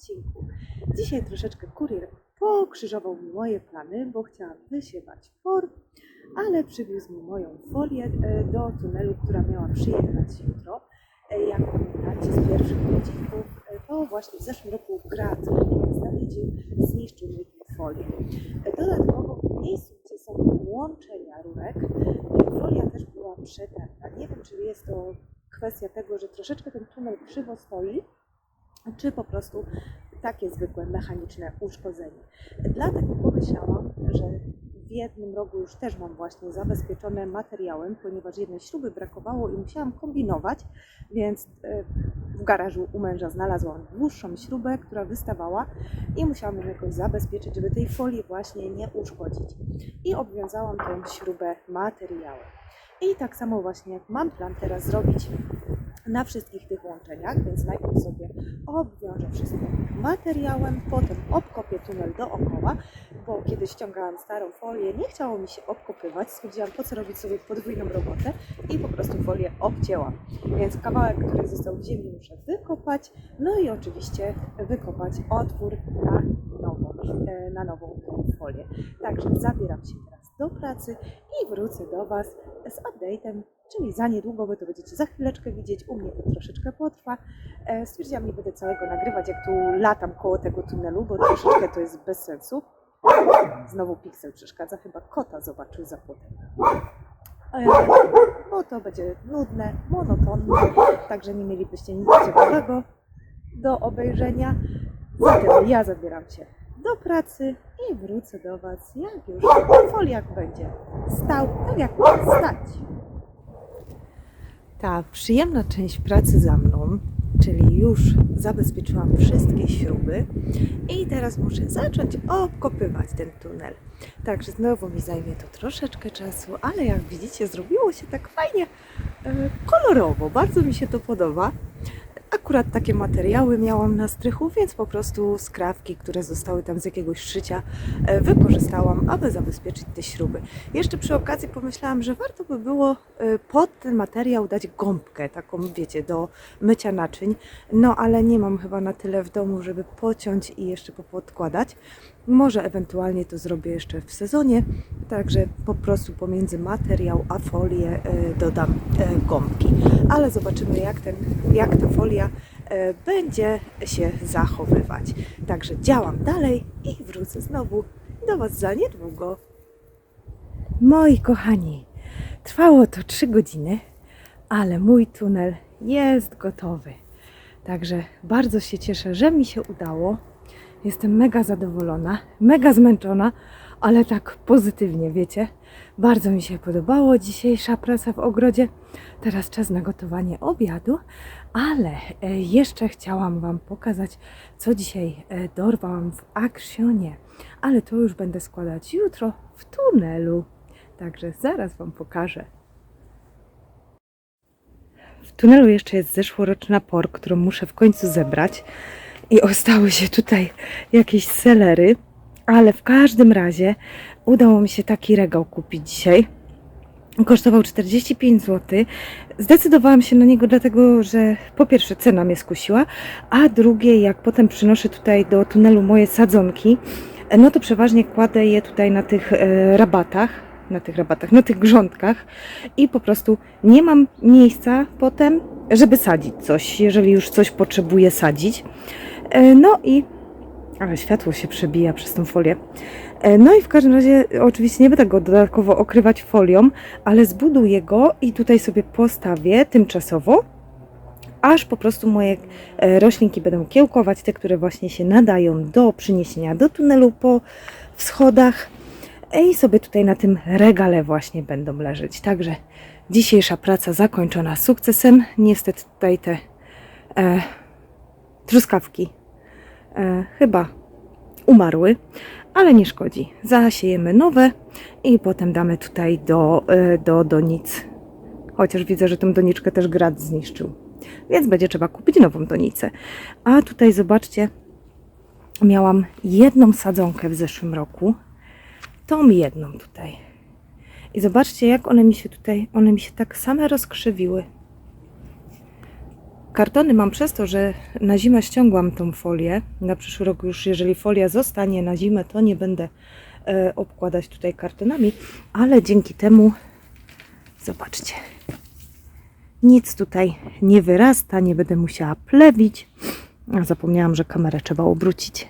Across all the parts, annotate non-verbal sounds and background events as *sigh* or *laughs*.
odcinku. Dzisiaj troszeczkę kurier pokrzyżował mi moje plany, bo chciałam wysiewać por, ale przywiózł mi moją folię e, do tunelu, która miała przyjechać jutro. E, Jak pamiętacie z pierwszych odcinków, e, to właśnie w zeszłym roku grad, który zawiedził, zniszczył mi tę folię. Dodatkowo w miejscu, gdzie są łączenia rurek, folia też była przetarta. Nie wiem, czy jest to kwestia tego, że troszeczkę ten tunel krzywo stoi, czy po prostu takie zwykłe mechaniczne uszkodzenie. Dlatego pomyślałam, że w jednym rogu już też mam właśnie zabezpieczone materiałem, ponieważ jednej śruby brakowało i musiałam kombinować, więc e, w garażu u męża znalazłam dłuższą śrubę, która wystawała i musiałam ją jakoś zabezpieczyć, żeby tej folii właśnie nie uszkodzić. I obwiązałam tę śrubę materiałem. I tak samo właśnie mam plan teraz zrobić na wszystkich tych łączeniach, więc najpierw sobie obwiążę wszystko materiałem, potem obkopię tunel dookoła, bo kiedy ściągałam starą folię, nie chciało mi się obkopywać, stwierdziłam po co robić sobie podwójną robotę i po prostu folię obcięłam. Więc kawałek, który został w ziemi muszę wykopać, no i oczywiście wykopać otwór na nową, e, na nową folię. Także zabieram się teraz do pracy i wrócę do Was z update'em, czyli za niedługo Wy to będziecie za chwileczkę widzieć, u mnie to troszeczkę potrwa. E, Stwierdziłam, nie będę całego nagrywać, jak tu latam koło tego tunelu, bo troszeczkę to jest bez sensu. Znowu piksel przeszkadza, chyba kota zobaczył za płotem. E, Bo to będzie nudne, monotonne, także nie mielibyście nic ciekawego do obejrzenia. Zatem ja zabieram się do pracy i wrócę do Was, jak już foliak będzie stał, tak jak ma stać. Ta przyjemna część pracy za mną, czyli już zabezpieczyłam wszystkie śruby i teraz muszę zacząć obkopywać ten tunel. Także znowu mi zajmie to troszeczkę czasu, ale jak widzicie, zrobiło się tak fajnie e, kolorowo. Bardzo mi się to podoba. Akurat takie materiały miałam na strychu, więc po prostu skrawki, które zostały tam z jakiegoś szycia, e, wykorzystałam, aby zabezpieczyć te śruby. Jeszcze przy okazji pomyślałam, że warto by było e, pod ten materiał dać gąbkę, taką wiecie, do mycia naczyń, no ale nie mam chyba na tyle w domu, żeby pociąć i jeszcze popodkładać. Może ewentualnie to zrobię jeszcze w sezonie, także po prostu pomiędzy materiał a folię e, dodam e, gąbki. Ale zobaczymy jak, ten, jak ta folia e, będzie się zachowywać. Także działam dalej i wrócę znowu do Was za niedługo. Moi kochani, trwało to 3 godziny, ale mój tunel jest gotowy. Także bardzo się cieszę, że mi się udało. Jestem mega zadowolona, mega zmęczona, ale tak pozytywnie, wiecie. Bardzo mi się podobało dzisiejsza praca w ogrodzie. Teraz czas na gotowanie obiadu, ale e, jeszcze chciałam Wam pokazać, co dzisiaj e, dorwałam w Akrsionie. Ale to już będę składać jutro w tunelu. Także zaraz Wam pokażę. W tunelu jeszcze jest zeszłoroczna por, którą muszę w końcu zebrać. I ostały się tutaj jakieś selery, ale w każdym razie udało mi się taki regał kupić dzisiaj. Kosztował 45 zł. Zdecydowałam się na niego dlatego, że po pierwsze cena mnie skusiła, a drugie jak potem przynoszę tutaj do tunelu moje sadzonki, no to przeważnie kładę je tutaj na tych e, rabatach, na tych rabatach, na tych grządkach i po prostu nie mam miejsca potem, żeby sadzić coś, jeżeli już coś potrzebuję sadzić. E, No i. Ale światło się przebija przez tą folię. E, No i w każdym razie, oczywiście nie będę go dodatkowo okrywać folią, ale zbuduję go i tutaj sobie postawię tymczasowo, aż po prostu moje e, roślinki będą kiełkować, te, które właśnie się nadają do przyniesienia do tunelu po schodach. I sobie tutaj na tym regale właśnie będą leżeć. Także dzisiejsza praca zakończona sukcesem. Niestety tutaj te e, truskawki e, chyba umarły, ale nie szkodzi. Zasiejemy nowe i potem damy tutaj do, e, do donic. Chociaż widzę, że tą doniczkę też grad zniszczył. Więc będzie trzeba kupić nową donicę. A tutaj zobaczcie, miałam jedną sadzonkę w zeszłym roku. Tą jedną tutaj. I zobaczcie, jak one mi się tutaj, one mi się tak same rozkrzywiły. Kartony mam przez to, że na zimę ściągłam tą folię. Na przyszły rok już, jeżeli folia zostanie na zimę, to nie będę e, obkładać tutaj kartonami, ale dzięki temu, zobaczcie, nic tutaj nie wyrasta, nie będę musiała plewić. Zapomniałam, że kamerę trzeba obrócić.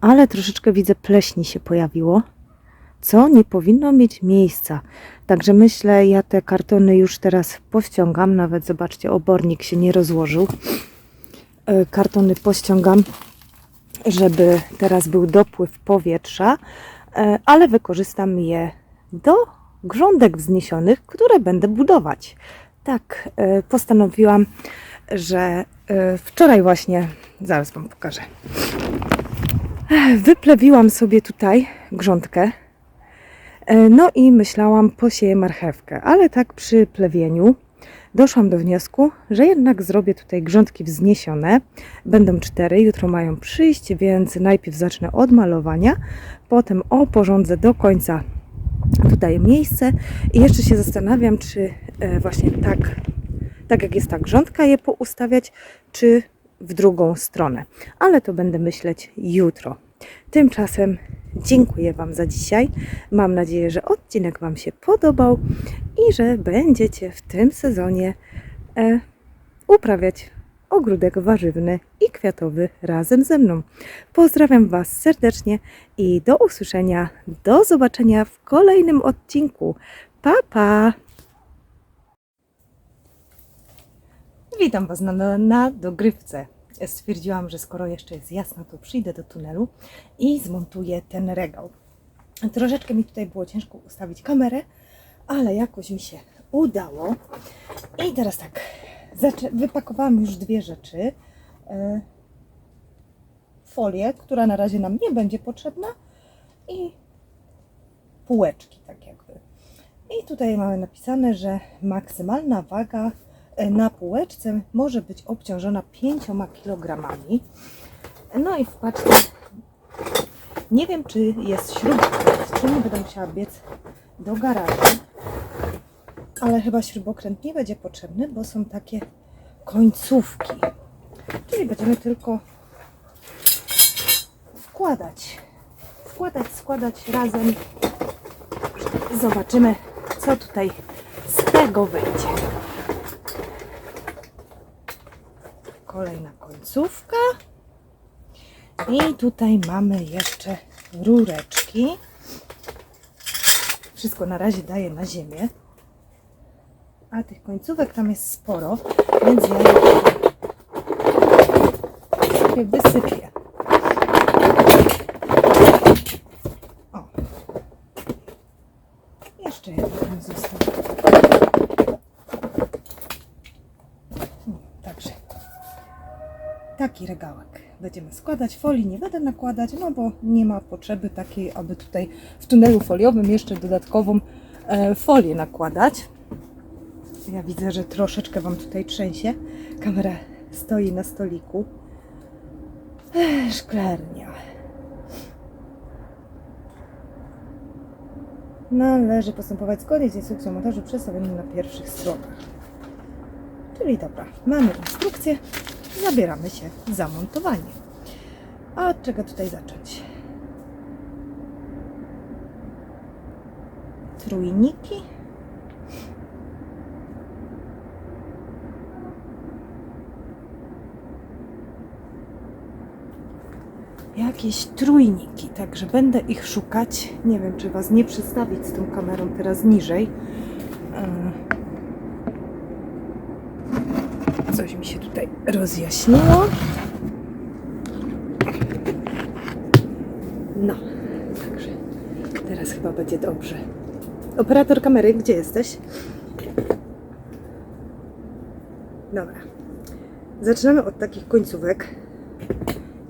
Ale troszeczkę widzę pleśni się pojawiło, co nie powinno mieć miejsca. Także myślę, ja te kartony już teraz pościągam. Nawet zobaczcie, obornik się nie rozłożył. E, Kartony pościągam, żeby teraz był dopływ powietrza, e, ale wykorzystam je do grządek wzniesionych, które będę budować. Tak, e, postanowiłam, że wczoraj właśnie, zaraz Wam pokażę, wyplewiłam sobie tutaj grządkę. E, No i myślałam, posieję marchewkę, ale tak przy plewieniu doszłam do wniosku, że jednak zrobię tutaj grządki wzniesione. Będą cztery, jutro mają przyjść, więc najpierw zacznę od malowania, potem oporządzę do końca tutaj miejsce i jeszcze się zastanawiam, czy e, właśnie tak, tak jak jest ta grządka je poustawiać, czy w drugą stronę. Ale to będę myśleć jutro. Tymczasem dziękuję Wam za dzisiaj. Mam nadzieję, że odcinek Wam się podobał i że będziecie w tym sezonie e, uprawiać ogródek warzywny i kwiatowy razem ze mną. Pozdrawiam Was serdecznie i do usłyszenia, do zobaczenia w kolejnym odcinku. Pa, pa! Witam Was na, na, dogrywce. Stwierdziłam, że skoro jeszcze jest jasno, to przyjdę do tunelu i zmontuję ten regał. Troszeczkę mi tutaj było ciężko ustawić kamerę, ale jakoś mi się udało. I teraz tak, wypakowałam już dwie rzeczy. E, Folię, która na razie nam nie będzie potrzebna i półeczki, tak jakby. I tutaj mamy napisane, że maksymalna waga na półeczce może być obciążona 5 kg. No i w paczce nie wiem, czy jest śrubokręt, czy nie będę musiała biec do garażu. Ale chyba śrubokręt nie będzie potrzebny, bo są takie końcówki. Czyli będziemy tylko wkładać. Wkładać, składać razem. Zobaczymy, co tutaj z tego wyjdzie. Kolejna końcówka. I tutaj mamy jeszcze rureczki. Wszystko na razie daję na ziemię. A tych końcówek tam jest sporo, więc ja je wysypię. O. Jeszcze jeden został. O, Także taki regałek będziemy składać. Folii nie będę nakładać, no bo nie ma potrzeby takiej, aby tutaj w tunelu foliowym jeszcze dodatkową e, folię nakładać. Ja widzę, że troszeczkę Wam tutaj trzęsie. Kamera stoi na stoliku. Ech, szklarnia. Należy postępować zgodnie z instrukcją montażu przedstawioną na pierwszych stronach. Czyli dobra, mamy instrukcję, zabieramy się za montowanie. A od czego tutaj zacząć? Trójniki. Jakieś trójniki, także będę ich szukać. Nie wiem, czy Was nie przedstawić z tą kamerą teraz niżej. E, Coś mi się tutaj rozjaśniło. No, także teraz chyba będzie dobrze. Operator kamery, gdzie jesteś? Dobra. Zaczynamy od takich końcówek.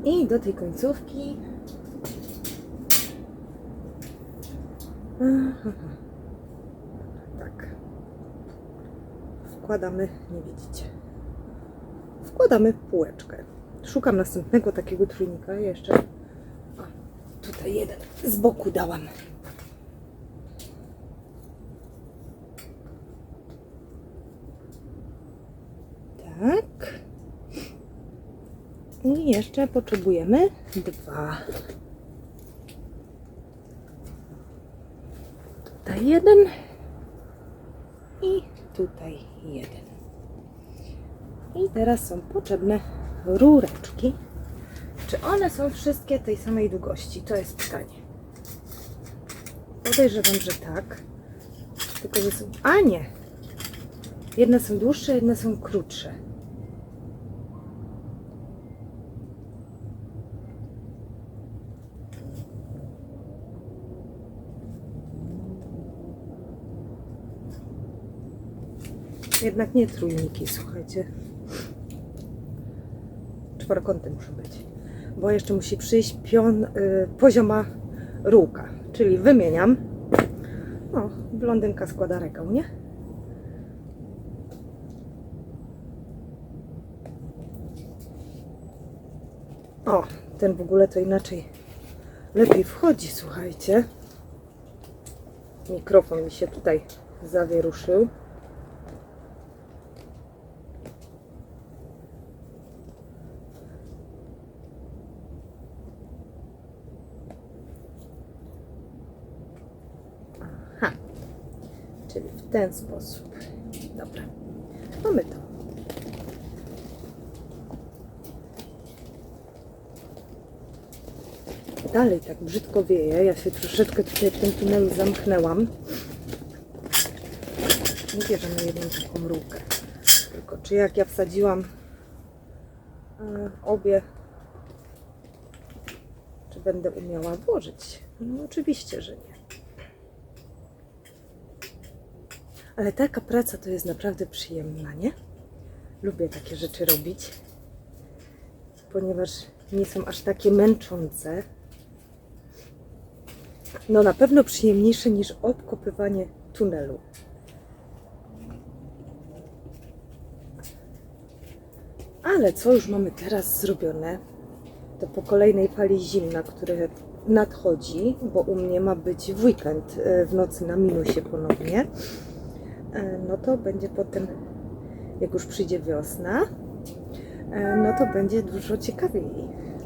I do tej końcówki. Tak. Wkładamy, nie widzicie. Wkładamy półeczkę. Szukam następnego takiego trójnika jeszcze. A, tutaj jeden z boku dałam. Tak. I jeszcze potrzebujemy dwa. Tutaj jeden i tutaj jeden. I teraz są potrzebne rureczki. Czy one są wszystkie tej samej długości? To jest pytanie. Podejrzewam, że tak. Tylko, że są. A nie! Jedne są dłuższe, jedne są krótsze. Jednak nie trójniki, słuchajcie. Czworokąty muszą być. Bo jeszcze musi przyjść pion, y, pozioma rółka. Czyli wymieniam. O, blondynka składa regał, nie? O, ten w ogóle to inaczej lepiej wchodzi, słuchajcie. Mikrofon mi się tutaj zawieruszył. Czyli w ten sposób. Dobra, mamy to. Dalej tak brzydko wieje. Ja się troszeczkę tutaj w tym tunelu zamknęłam. Nie bierzemy jedną taką rurkę. Tylko czy jak ja wsadziłam e, obie, czy będę umiała włożyć? No oczywiście, że nie. Ale taka praca to jest naprawdę przyjemna, nie? Lubię takie rzeczy robić, ponieważ nie są aż takie męczące. No na pewno przyjemniejsze niż obkopywanie tunelu. Ale co już mamy teraz zrobione, to po kolejnej fali zimna, które nadchodzi, bo u mnie ma być w weekend e, w nocy na minusie ponownie, no to będzie potem, jak już przyjdzie wiosna, e, no to będzie dużo ciekawiej.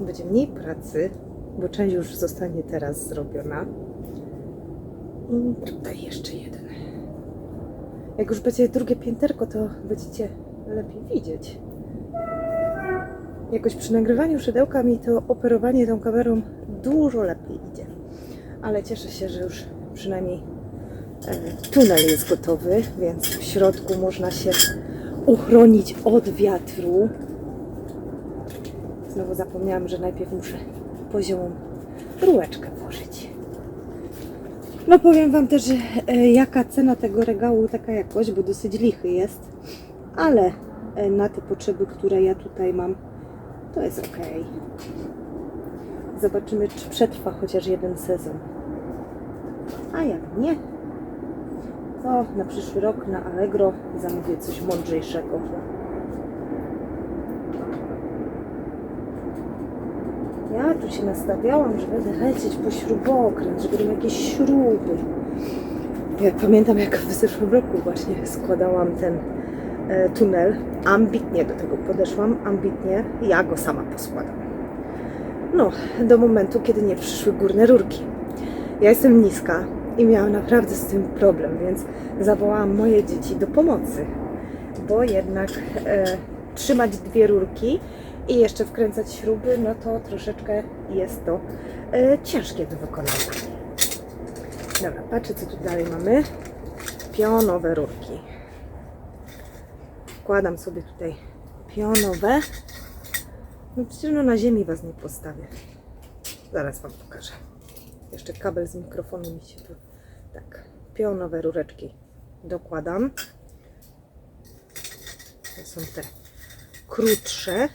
Będzie mniej pracy, bo część już zostanie teraz zrobiona. I tutaj jeszcze jeden. Jak już będzie drugie pięterko, to będziecie lepiej widzieć. Jakoś przy nagrywaniu szydełka mi to operowanie tą kamerą dużo lepiej idzie. Ale cieszę się, że już przynajmniej e, tunel jest gotowy, więc w środku można się uchronić od wiatru. Znowu zapomniałam, że najpierw muszę poziomą rureczkę włożyć. No powiem Wam też, e, jaka cena tego regału, taka jakość, bo dosyć lichy jest, ale e, na te potrzeby, które ja tutaj mam, to jest ok. Zobaczymy, czy przetrwa chociaż jeden sezon. A jak nie, to na przyszły rok na Allegro zamówię coś mądrzejszego. Ja tu się nastawiałam, że będę lecieć po śrubokręt, że będą jakieś śruby. Ja pamiętam, jak w zeszłym roku właśnie składałam ten e, tunel. Ambitnie do tego podeszłam, ambitnie. Ja go sama poskładam. No, do momentu, kiedy nie przyszły górne rurki. Ja jestem niska i miałam naprawdę z tym problem, więc zawołałam moje dzieci do pomocy, bo jednak e, trzymać dwie rurki i jeszcze wkręcać śruby, no to troszeczkę jest to e, ciężkie do wykonania. Dobra, patrzę co tu dalej mamy. Pionowe rurki. Wkładam sobie tutaj pionowe. No przecież no na ziemi Was nie postawię. Zaraz Wam pokażę. Jeszcze kabel z mikrofonu mi się tu... Tak, pionowe rureczki dokładam. To są te krótsze.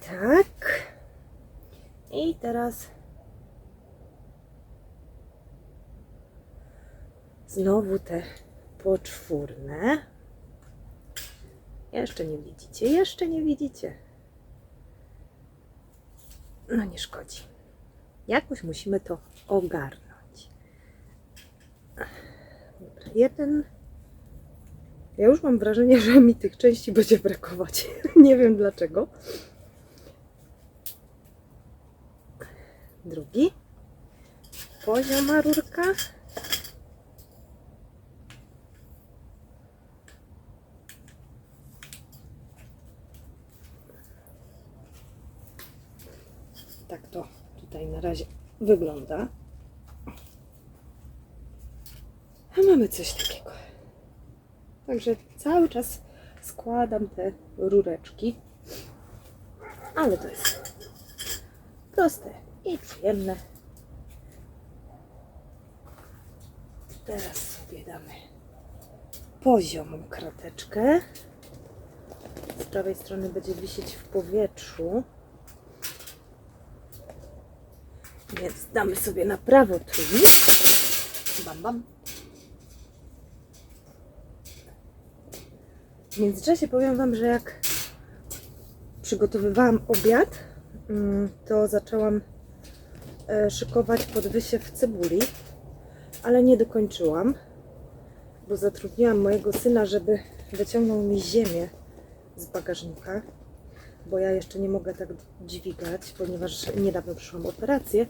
Tak. I teraz znowu te poczwórne. Jeszcze nie widzicie, jeszcze nie widzicie. No nie szkodzi. Jakoś musimy to ogarnąć. Dobra, jeden. Ja już mam wrażenie, że mi tych części będzie brakować. *laughs* Nie wiem dlaczego. Drugi. Pozioma rurka. Tak to tutaj na razie wygląda. A mamy coś takiego. Także cały czas składam te rureczki. Ale to jest proste i przyjemne. Teraz sobie damy poziomą krateczkę. Z prawej strony będzie wisieć w powietrzu. Więc damy sobie na prawo trójnik. Bam, bam. W międzyczasie powiem Wam, że jak przygotowywałam obiad, mm, to zaczęłam e, szykować podwysiew cebuli, ale nie dokończyłam, bo zatrudniłam mojego syna, żeby wyciągnął mi ziemię z bagażnika, bo ja jeszcze nie mogę tak dźwigać, ponieważ niedawno przyszłam operację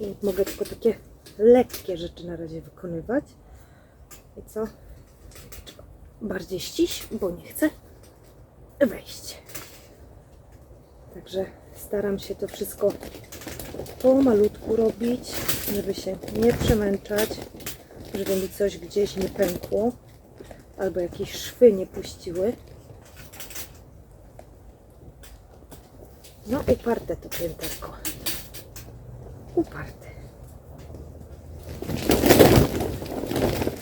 i mogę tylko takie lekkie rzeczy na razie wykonywać. I co? Bardziej ściś, bo nie chcę wejść. Także staram się to wszystko pomalutku robić, żeby się nie przemęczać, żeby mi coś gdzieś nie pękło albo jakieś szwy nie puściły. No uparte to pięterko. Uparte.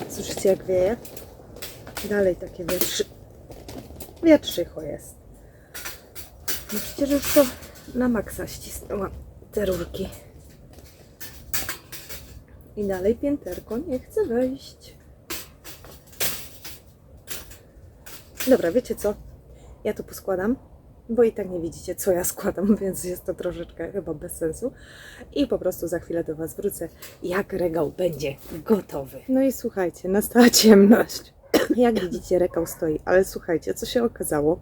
Słyszycie jak wieje? Dalej takie wiatrzy... wietrzycho jest. No przecież już to na maksa ścisnęłam te rurki. I dalej pięterko nie chce wejść. Dobra, wiecie co? Ja to poskładam, bo i tak nie widzicie, co ja składam, *laughs* więc jest to troszeczkę chyba bez sensu. I po prostu za chwilę do Was wrócę, jak regał będzie gotowy. No i słuchajcie, nastała ciemność. *clears throat* Jak *clears throat* widzicie, regał stoi, ale słuchajcie, co się okazało?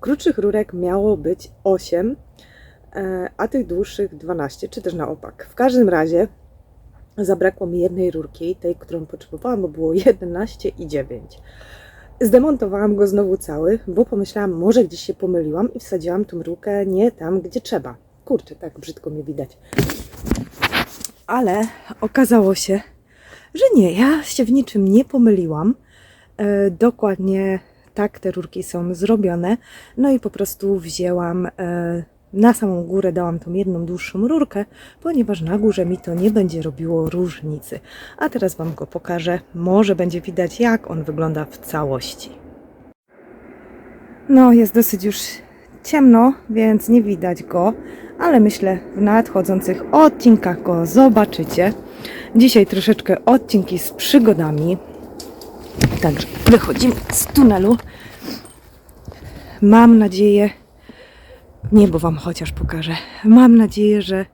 Krótszych rurek miało być 8, e, a tych dłuższych 12, czy też na opak. W każdym razie zabrakło mi jednej rurki, tej, którą potrzebowałam, bo było *laughs* 11 i 9. Zdemontowałam go znowu cały, bo pomyślałam, może gdzieś się pomyliłam i wsadziłam tą rurkę nie tam, gdzie trzeba. Kurczę, tak brzydko mnie widać. Ale okazało się, że nie, ja się w niczym nie pomyliłam. E, dokładnie tak te rurki są zrobione. No i po prostu wzięłam e, na samą górę, dałam tą jedną dłuższą rurkę, ponieważ na górze mi to nie będzie robiło różnicy. A teraz Wam go pokażę. Może będzie widać, jak on wygląda w całości. No, jest dosyć już ciemno, więc nie widać go, ale myślę, w nadchodzących odcinkach go zobaczycie. Dzisiaj troszeczkę odcinki z przygodami. Także wychodzimy z tunelu. Mam nadzieję, niebo Wam chociaż pokażę. Mam nadzieję, że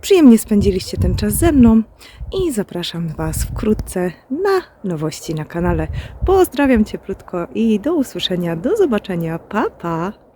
przyjemnie spędziliście ten czas ze mną i zapraszam Was wkrótce na nowości na kanale. Pozdrawiam cieplutko i do usłyszenia, do zobaczenia. Pa, pa!